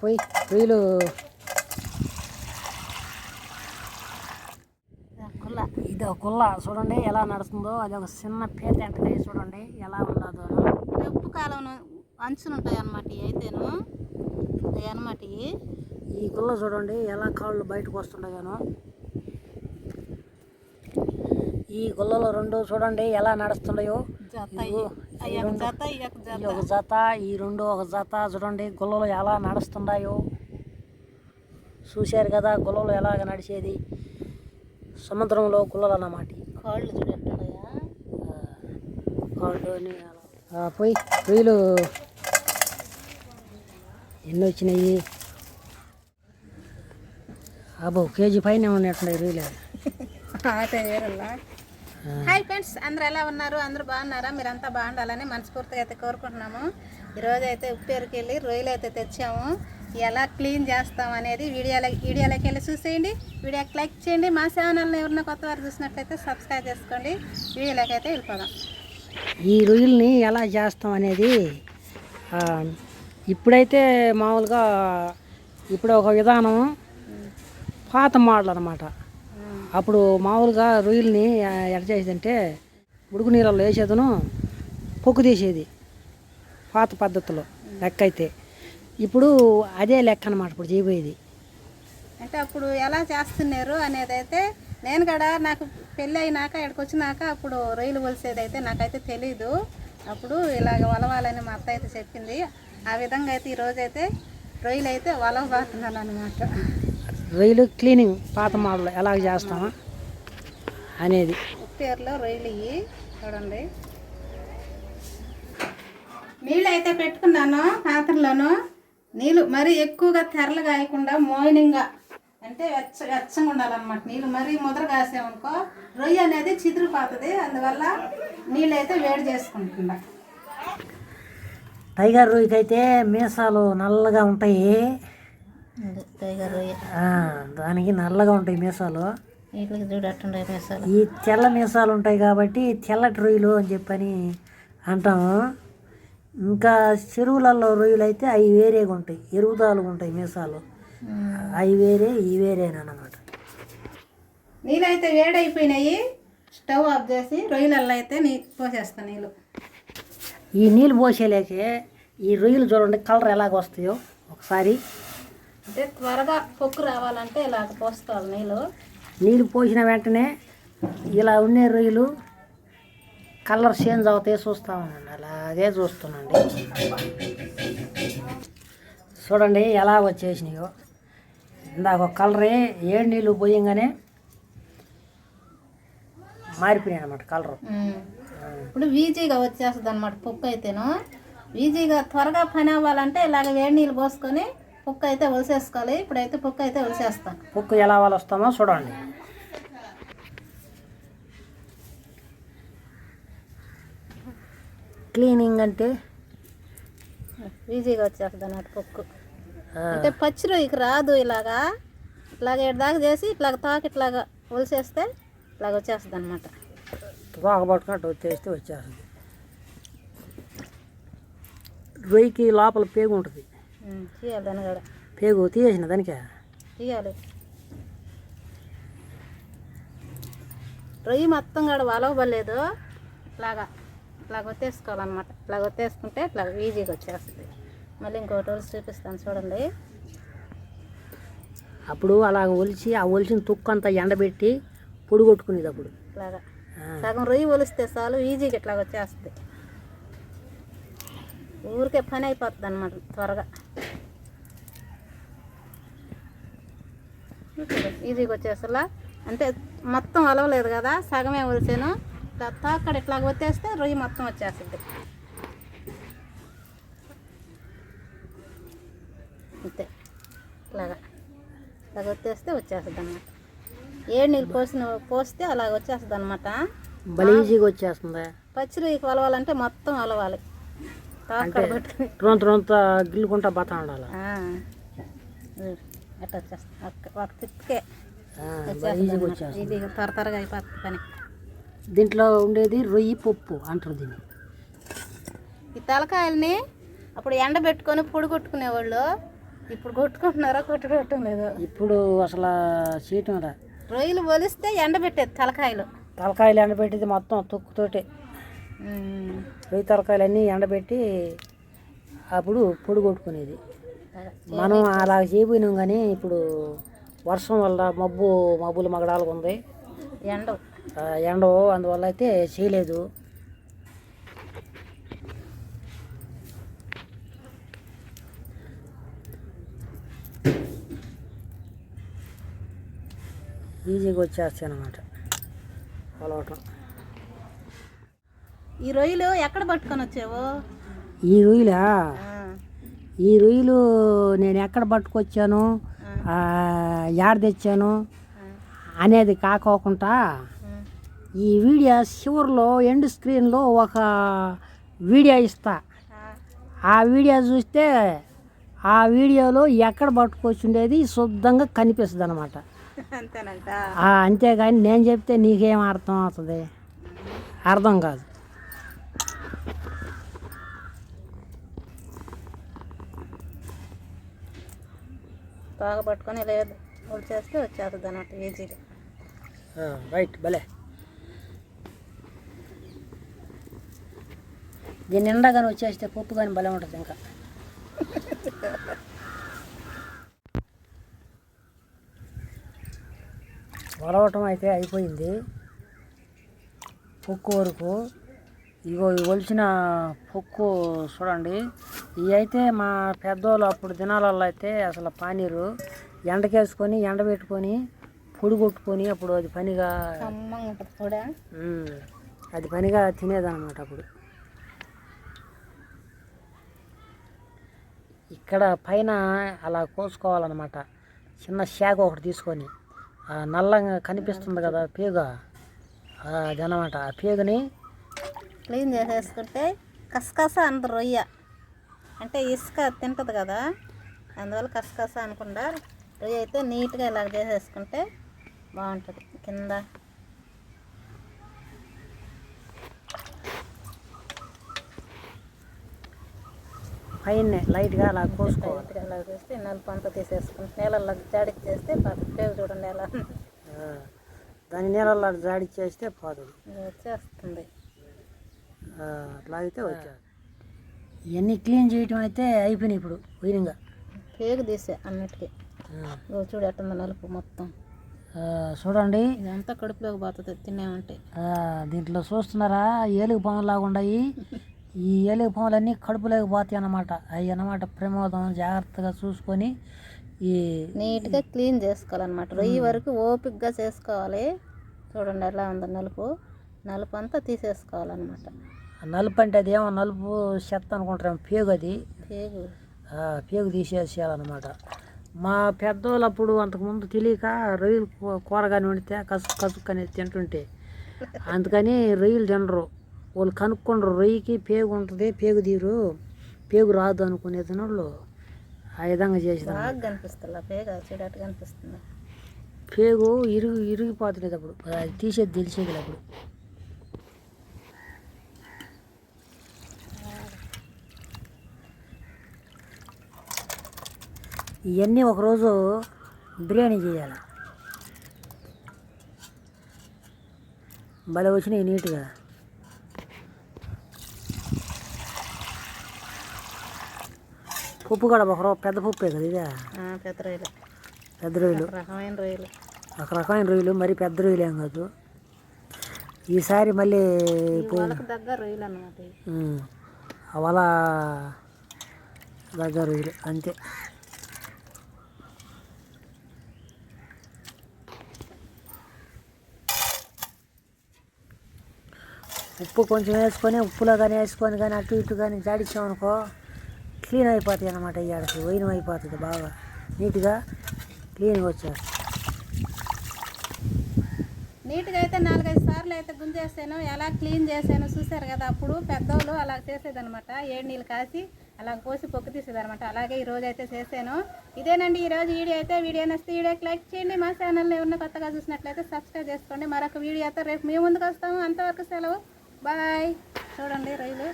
పోయి రొయ్యలు కుల్ల. ఇది ఒక కుల్ల. చూడండి ఎలా నడుస్తుందో. అది ఒక చిన్న పేత ఎంటకాయ చూడండి ఎలా ఉండదో. ఉప్పు కాలం అంచులు ఉంటాయి అన్నమాట అయితేను. ఇవి. ఈ కుల్ల చూడండి ఎలా కాళ్ళు బయటకు వస్తుండగాను ఈ గుల్లలో రెండు చూడండి ఎలా అవి ఈ ఒక రెండు జత ఒక ఈ జత? రెండు ఒక జత చూడండి గుల్లలు ఎలా నడుస్తున్నాయో. చూశారు కదా గుల్లలు ఎలాగ నడిచేది. సముద్రంలో గుల్లలు అన్నమాట కాళ్ళు పోయి రొయ్యలు ఎన్ని వచ్చినాయి? అబ్బో కేజీ పైన ఉన్నట్టున్నాయి రొయ్యలు హాయ్ ఫ్రెండ్స్ అందరు ఎలా ఉన్నారు? అందరూ బాగున్నారా? మీరంతా బాగుండాలని మనస్ఫూర్తిగా అయితే కోరుకుంటున్నాము. ఈరోజు అయితే ఉప్పేరుకి వెళ్ళి రొయ్యలు అయితే తెచ్చాము. ఎలా క్లీన్ చేస్తాం అనేది వీడియోలో వీడియోలోకి వెళ్ళి చూసేయండి. వీడియోకి లైక్ చేయండి. మా ఛానల్ని ఎవరన్నా కొత్త వారు చూసినట్లయితే సబ్స్క్రైబ్ చేసుకోండి. వీడియోలోకి అయితే వెళ్ళిపోదాం. ఈ రొయ్యల్ని ఎలా చేస్తాం అనేది ఇప్పుడైతే మామూలుగా ఇప్పుడు ఒక విధానం పాత మోడల్ అనమాట అప్పుడు మామూలుగా రొయ్యల్ని ఎట ఎట్ట చేసేదంటే ఉడుకు నీళ్ళలో వేసేదను పొక్కు తీసేది పాత పద్ధతిలో లెక్క అయితే ఇప్పుడు అదే లెక్క అనమాట ఇప్పుడు చేయబోయేది. అంటే అప్పుడు ఎలా చేస్తున్నారు అనేది అయితే నేను కూడా నాకు పెళ్ళి అయినాక ఇక్కడికి వచ్చినాక అప్పుడు రొయ్యలు కొలిసేది అయితే నాకైతే తెలీదు. అప్పుడు ఇలాగ వలవాలని మా అత్త అయితే చెప్పింది. ఆ విధంగా అయితే ఈరోజు అయితే రొయ్యలు అయితే వలవబోతున్నాను అనమాట రొయ్యలు క్లీనింగ్ పాత మోడల్ ఎలా చేస్తామా అనేది. ఇవి చూడండి. నీళ్ళు అయితే పెట్టుకున్నాను పాత్రలోను. నీళ్ళు మరీ ఎక్కువగా తెరలు కాయకుండా మోయినంగా అంటే వెచ్చ వెచ్చగా ఉండాలన్నమాట. నీళ్ళు మరీ ముద్ర కాసామనుకో రొయ్య అనేది చిదిరిపోతుంది. అందువల్ల నీళ్ళు అయితే వేడి చేసుకుంటున్నా. టైగర్ రొయ్యకి అయితే మీసాలు నల్లగా ఉంటాయి. టైగర్ రొయ్య. దానికి నల్లగా ఉంటాయి మీసాలు. వీటికి చూడట్టుండే మిసాలు. ఈ తెల్ల మీసాలు ఉంటాయి కాబట్టి తెల్లటి రొయ్యలు అని చెప్పని అంటాము ఇంకా చెరువులలో రొయ్యలు అయితే అవి వేరేగా ఉంటాయి. ఎరుగుదాలు ఉంటాయి మీసాలు. అవి వేరే ఈ వేరేనమాట నీళ్ళు అయితే వేడైపోయినాయి. స్టవ్ ఆఫ్ చేసి రొయ్యలల్లో అయితే నీ పోసేస్తాను నీళ్ళు. ఈ నీళ్ళు పోసేలేకే ఈ రొయ్యలు చూడండి కలర్ ఎలాగ వస్తాయో ఒకసారి. అంటే త్వరగా పొక్కు రావాలంటే ఇలా పోసుకోవాలి నీళ్ళు. నీళ్ళు పోసిన వెంటనే ఇలా ఉండే రొయ్యలు కలర్ చేంజ్ అవుతాయి చూస్తా ఉండండి అలాగే చూస్తున్నాండి. చూడండి ఎలా వచ్చేసినాయో. ఇందాక కలరే ఏడు నీళ్ళు పోయంగానే మారిపోయినాయి అనమాట కలరు. ఇప్పుడు ఈజీగా వచ్చేస్తుంది అనమాట పొక్కు అయితేను. ఈజీగా త్వరగా పని అవ్వాలంటే ఇలాగ వేడి నీళ్ళు పోసుకొని పొక్కు అయితే ఒలిసేసుకోవాలి ఇప్పుడైతే పొక్కు అయితే ఒలిసేస్తాను పొక్కు ఎలా వస్తామో చూడండి. క్లీనింగ్ అంటే ఈజీగా వచ్చేస్తుంది అన్నమాట పొక్కు అంటే పచ్చి రొయ్యకి రాదు ఇలాగా. ఇలాగ దాకా చేసి ఇట్లాగ తాకి ఇట్లాగా ఒలిసేస్తే ఇలాగ వచ్చేస్తుంది అనమాట తోక పట్టుకున్నట్టు వచ్చేస్తే వచ్చేస్తుంది. రొయ్యకి లోపల పేగు ఉంటుంది తీయాలి దాన్ని కూడా. పేగు తీసేసిన దానికే? తీయాలి. రొయ్యి మొత్తం కూడా వలవబలేదు ఇట్లాగా ఇట్లాగ ఒత్తేసుకోవాలన్నమాట. ఇట్లాగ ఒత్తేసుకుంటే ఇట్లా ఈజీగా వచ్చేస్తుంది. మళ్ళీ ఇంకోటి రోజు చూపిస్తాను చూడండి. అప్పుడు అలా ఒలిచి ఆ ఒలిచిన తుక్కు అంతా ఎండబెట్టి పొడి కొట్టుకునేది అప్పుడు. ఇట్లాగా ఆ, సగం రొయ్యి ఒలిస్తే చాలు ఈజీగా ఇట్లాగ వచ్చేస్తుంది. ఊరికే పని అయిపోతుంది అనమాట త్వరగా చూడు, ఈజీగా వచ్చేసలా అంటే మొత్తం అలవలేదు కదా సగమే ఒలిసాను తాక్కడ ఇట్లా వచ్చేస్తే రొయ్యి మొత్తం వచ్చేస్తుంది. అంతే. ఇట్లాగా. ఇలాగ వచ్చేస్తే వచ్చేస్తుంది అనమాట ఏడు నీళ్ళు పోసిన పోస్తే అలాగ వచ్చేస్తుంది అనమాట భలే ఈజీగా వచ్చేస్తుంది? పచ్చి రొయ్యకి వలవాలంటే మొత్తం అలవాలి. తాక్కడ పట్టుకుని. గిల్లుకుంటా బతా ఉండాలి? వచ్చేస్తుంది ఒక తిప్పకే ఆ, భలే ఈజీగా వచ్చేస్తుంది. ఇది త్వర త్వరగా అయిపోతుంది పని. దీంట్లో ఉండేది రొయ్యి పప్పు అంటారు దీన్ని. ఈ తలకాయల్ని అప్పుడు ఎండబెట్టుకొని పొడి కొట్టుకునేవాళ్ళు. ఇప్పుడు కొట్టుకుంటున్నారా కొట్టుకోవటం లేదు ఇప్పుడు అసలు చేయటం రా రొయ్యలు ఒలిస్తే ఎండబెట్టేది తలకాయలు. తలకాయలు ఎండబెట్టేది మొత్తం తొక్కుతోటే. రొయ్యి తలకాయలు అన్నీ ఎండబెట్టి అప్పుడు పొడి కొట్టుకునేది. మనం అలా చేయపోయినాం కానీ ఇప్పుడు వర్షం వల్ల మబ్బు మబ్బులు మగడాలు ఉంది. ఎండ ఎండ అందువల్ల అయితే చేయలేదు. ఈజీగా వచ్చేస్తాయి అన్నమాట. పొలవటం ఈ రొయ్యలు ఎక్కడ పట్టుకొని వచ్చావు? ఈ రొయ్యలా? ఈ రొయ్యలు నేను ఎక్కడ పట్టుకొచ్చాను? యాడ తెచ్చాను? అనేది కాకోకుండా ఈ వీడియో చివరిలో ఎండ్ స్క్రీన్లో ఒక వీడియో ఇస్తా. ఆ. వీడియో చూస్తే ఆ వీడియోలో ఎక్కడ పట్టుకొచ్చుండేది శుద్ధంగా కనిపిస్తుంది అనమాట అంతేగాని నేను చెప్తే నీకేం అర్థం అవుతుంది? అర్థం కాదు. బాగా పట్టుకొని లేదు చేస్తే వచ్చేస్తుంది అన్నమాట ఈజీగా రైట్ భలే. దీని నిండా కానీ వచ్చేస్తే పప్పు కానీ భలే ఉంటుంది ఇంకా. వలవటం అయితే అయిపోయింది. పొక్కు వరకు ఇగో ఒలిచిన పొక్కు చూడండి. ఇవి అయితే మా పెద్దోళ్ళు అప్పుడు దినాలలో అయితే అసలు పానీరు ఎండకేసుకొని ఎండబెట్టుకొని పొడి కొట్టుకొని అప్పుడు అది పనిగా అది పనిగా తినేదన్నమాట అప్పుడు. ఇక్కడ పైన అలా కోసుకోవాలన్నమాట. చిన్న శాఖ ఒకటి తీసుకొని. నల్లంగా కనిపిస్తుంది కదా పేగ. అదనమాట ఆ పేగుని క్లీన్ చేసేసుకుంటే కసకస అంత రొయ్య. అంటే ఇసుక తింటుంది కదా అందువల్ల కసకస అనకుండా రొయ్య అయితే నీట్గా ఇలా చేసేసుకుంటే బాగుంటుంది. కింద పైన లైట్గా అలా కోసుకోవాలి. ఇలా చేస్తే నలుపు అంతా తీసేసుకుంటే నీళ్ళల్లో జాడికి చేస్తే పేరు చూడండి ఎలా దాని నీళ్ళల్లో జాడిచ్చేస్తే పోదు. వచ్చేస్తుంది ఆ, అట్లా అయితే వచ్చారు. ఇవన్నీ క్లీన్ చేయటం అయితే అయిపోయినాయి ఇప్పుడు వైరింగా పేగు తీసే అన్నిటికీ. చూడు ఎట్టుందో నలుపు మొత్తం. చూడండి. ఇదంతా కడుపులోకి పోతుంది తిన్నామంటే. దీంట్లో చూస్తున్నారా ఏలుగు పాములు లాగా ఉన్నాయి ఈ ఏలుగు పాములన్నీ కడుపులోకి పోతాయి అన్నమాట. అవి అన్నమాట ప్రమోదం జాగ్రత్తగా చూసుకొని ఈ నీట్గా క్లీన్ చేసుకోవాలన్నమాట. రొయ్యి వరకు ఓపిక్గా చేసుకోవాలి. చూడండి ఎలా ఉందో నలుపు. నలుపు అంతా తీసేసుకోవాలన్నమాట. నలుపు అంటే అది ఏమో నలుపు చెత్త అనుకుంటాం పేగు అది. పేగు. తీసేసేయాలన్నమాట. మా పెద్దోళ్ళు అప్పుడు అంతకుముందు తెలియక రొయ్యలు కూరగాని వండితే కసుకు కసుకు అనేది తింటుంటే. అందుకని రొయ్యలు తినరు. వాళ్ళు కనుక్కుండ్రు రొయ్యకి పేగు ఉంటుంది పేగు తీరు పేగు రాదు అనుకునేది వాళ్ళు ఆ విధంగా చేసిన పేగు ఇరుగు ఇరిగిపోతుంది అప్పుడు. అది తీసేది తెలిసేది అప్పుడు. ఇవన్నీ ఒకరోజు బిర్యానీ చేయాలి. భలే వచ్చినాయి నీట్గా. పప్పు కూడా ఒక పెద్ద పప్పే కదా ఇదే? పెద్ద రొయ్యలు. పెద్ద రొయ్యలు. ఒక రకమైన రొయ్యలు. ఒక రకమైన రొయ్యలు మరి పెద్ద రొయ్యలు ఏం కాదు. ఈసారి మళ్ళీ దగ్గర రొయ్యలు. ఉమ్, అవల దగ్గర రొయ్యలు అంతే. ఉప్పు కొంచెం వేసుకొని ఉప్పులో కానీ వేసుకొని కానీ అటు ఇటు కానీ జాడించామనుకో క్లీన్ అయిపోతాయి అనమాట ఈ ఆడకి. వైనం అయిపోతుంది బాగా. నీట్గా క్లీన్గా వచ్చారు నీట్గా అయితే నాలుగైదు సార్లు అయితే గుంజేసాను ఎలా క్లీన్ చేశాను చూశారు కదా అప్పుడు పెద్దోళ్ళు అలా చేసేదనమాట ఏడు నీళ్ళు కాసి అలా కోసి పొక్కు తీసేదనమాట అలాగే ఈరోజు అయితే చేశాను. ఇదేనండి ఈ రోజు వీడియో అయితే. వీడియో నచ్చితే వీడియోకి లైక్ చేయండి. మా ఛానల్లో ఎవరిన కొత్తగా చూసినట్లయితే సబ్స్క్రైబ్ చేసుకోండి. మరొక వీడియో అయితే రేపు మీ ముందుకు వస్తాము. అంతవరకు సెలవు. బాయ్ చూడండి రైలు.